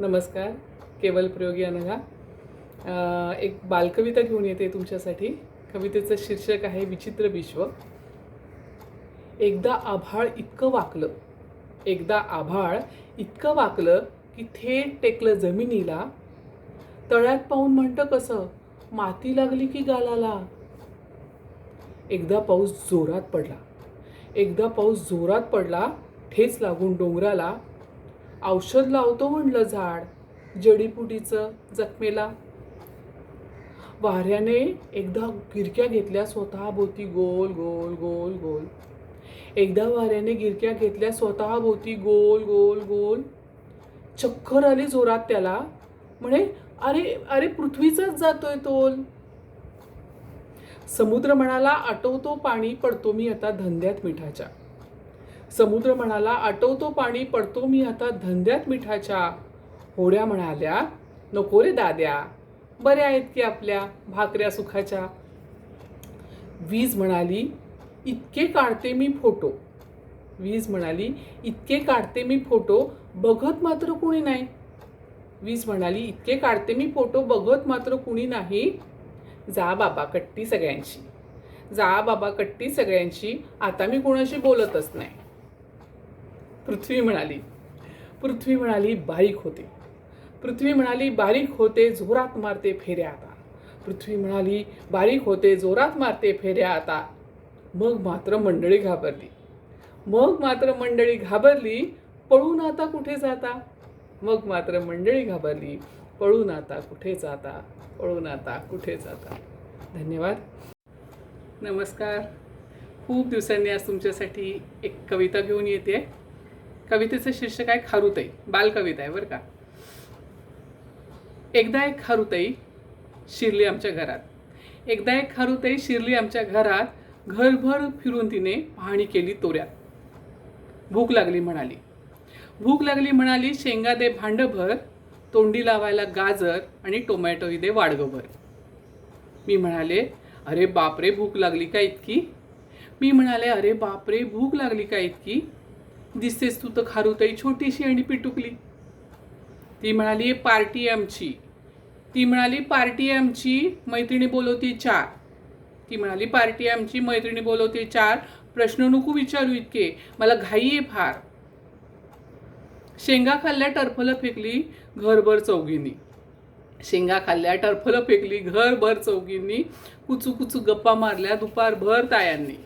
नमस्कार केवल प्रयोगी अनघा एक बालकविता घेऊन येते तुमच्यासाठी. कवितेचं शीर्षक आहे विचित्र विश्व. एकदा आभाळ इतकं वाकलं एकदा आभाळ इतकं वाकलं की थेट टेकलं जमिनीला. तळ्यात पाहून म्हणतं कसं माती लागली की गालाला. एकदा पाऊस जोरात पडला एकदा पाऊस जोरात पडला ठेच लागून डोंगराला. औषध लावतो म्हणलं झाड जडीपुटीचं जखमेला. वाऱ्याने एकदा गिरक्या घेतल्या स्वतःभोवती गोल गोल गोल गोल. एकदा वाऱ्याने गिरक्या घेतल्या स्वतःभोवती गोल गोल गोल. चक्कर आली जोरात त्याला. म्हणे अरे अरे पृथ्वीचाच जातोय तोल. समुद्र म्हणाला आटवतो पाणी पडतो मी आता धंद्यात मिठाच्या. समुद्र म्हणाला आटवतो पाणी पडतो मी आता धंद्यात मिठाच्या. होड्या म्हणाल्या नको रे दाद्या बऱ्या आहेत की आपल्या भाकऱ्या सुखाच्या? वीज म्हणाली इतके काढते मी फोटो. वीज म्हणाली इतके काढते मी फोटो बघत मात्र कुणी नाही. वीज म्हणाली इतके काढते मी फोटो बघत मात्र कुणी नाही? जा बाबा कट्टी सगळ्यांशी. जा बाबा कट्टी सगळ्यांशी आता मी कोणाशी बोलतच नाही. पृथ्वी म्हणाली. पृथ्वी म्हणाली बारीक होते. पृथ्वी म्हणाली बारीक होते जोरात मारते फेऱ्या आता. पृथ्वी म्हणाली बारीक होते जोरात मारते फेऱ्या आता. मग मात्र मंडळी घाबरली. मग मात्र मंडळी घाबरली पळून आता कुठे जाता? मग मात्र मंडळी घाबरली पळून आता कुठे जाता? पळून आता कुठे जाता? धन्यवाद. नमस्कार. खूप दिवसांनी आज तुमच्यासाठी एक कविता घेऊन येते. कवितेचं शीर्षक आहे खारुताई. बालकविता आहे बरं का. एकदा एक खारुताई शिरली आमच्या घरात. एकदा एक खारुताई शिरली आमच्या घरात घरभर फिरून तिने पाहणी केली तोऱ्यात. भूक लागली म्हणाली. भूक लागली म्हणाली शेंगा दे भांडभर तोंडी लावायला गाजर आणि टोमॅटो दे वाडगभर. मी म्हणाले अरे बापरे भूक लागली का इतकी? मी म्हणाले अरे बापरे भूक लागली का इतकी? दिसतेस तू तर खारुताई छोटीशी आणि पिटुकली. ती म्हणाली पार्टी आहे आमची. ती म्हणाली पार्टी आहे आमची मैत्रिणी बोलवते चार. ती म्हणाली पार्टी आहे आमची मैत्रिणी बोलवते चार. प्रश्न नको विचारू इतके मला घाई आहे फार. शेंगा खाल्ल्या टरफलं फेकली घरभर चौघींनी. शेंगा खाल्ल्या टरफलं फेकली घरभर चौघींनी. कुचू कुचू गप्पा मारल्या दुपारभर तायांनी.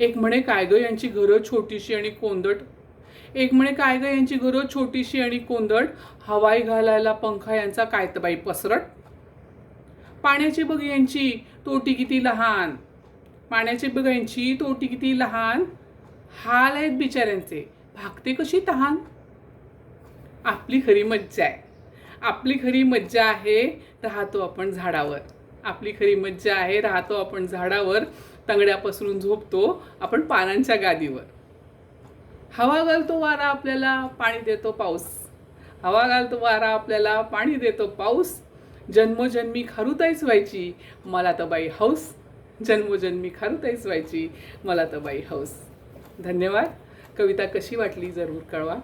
एक म्हणे काय ग यांची घरं छोटीशी आणि कोंदट? एक म्हणे काय ग यांची घरं छोटीशी आणि कोंदट? हवाई घालायला पंखा यांचा काय तर बाई पसरट? पाण्याची बघ यांची तोटी किती लहान. पाण्याची बघ यांची तोटी किती लहान. हाल आहेत बिचाऱ्यांचे. भागते कशी तहान? आपली खरी मज्जा आहे. आपली खरी मज्जा आहे राहतो आपण झाडावर. आपली खरी मज्जा आहे राहतो आपण झाडावर. तंगड्या पसरून झोपतो आपण पानांच्या गादीवर. हवा घालतो वारा आपल्याला पाणी देतो पाऊस. हवा घालतो वारा आपल्याला पाणी देतो पाऊस. जन्मोजन्मी खारुताईच व्हायची मला तर बाई हौस. जन्मोजन्मी खारुताईच व्हायची मला तर बाई हौस. धन्यवाद. कविता कशी वाटली जरूर कळवा.